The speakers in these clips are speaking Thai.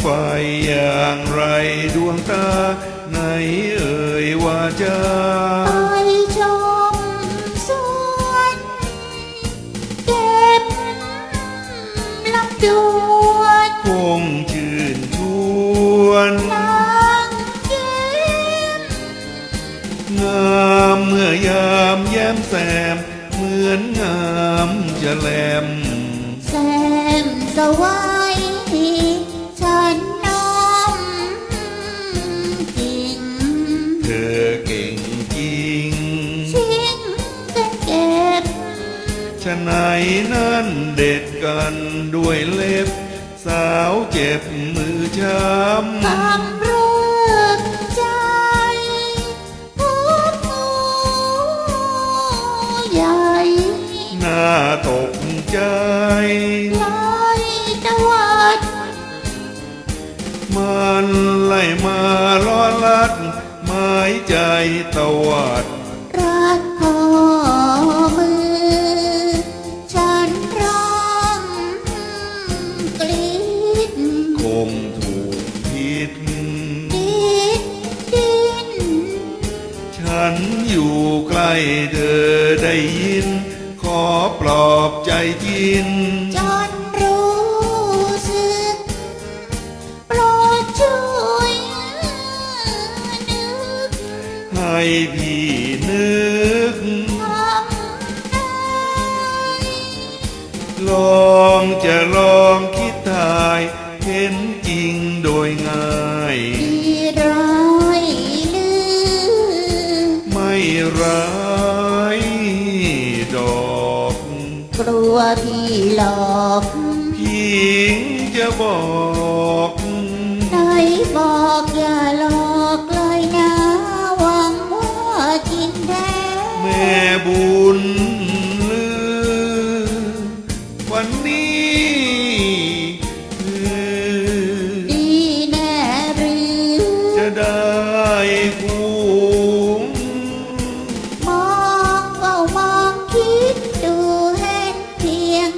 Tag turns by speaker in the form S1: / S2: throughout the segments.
S1: ไฟอย่างไรดวงตาไหนเอ่ยว่าจะ
S2: ไปชมสวนเก็บลำดวน
S1: คงชื่นชวน
S2: นางยิ้ม
S1: งามเมื่อยามแย้มแซมเหมือนงามจะแหลม
S2: แซมสวาย ฉะ
S1: ไหนนั้นเด็ดกันด้วยเล็บ สาวเจ็บมือช้
S2: คำเรื่องใจผู้ผู้ใหญ่ำ
S1: หน้าตกใจ
S2: ลอยตะวัด
S1: มันไล่มาล้อลัดหมายใจตวัด
S2: นอ
S1: ยู่ใกล้เธอได้ยิน ขอปลอบใจจิน
S2: จนรู้สึกโปรดช่วยนึก
S1: ให้พี่นึก
S2: ทำได้
S1: ลองจะลองคิดทาย เห็นจริงโดยง่าย
S2: ร้าย
S1: ดอก
S2: กลัวพี่หลอก
S1: พี่จะบอก
S2: ไหนบอก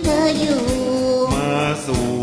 S2: เธออยู่ ม
S1: าสู่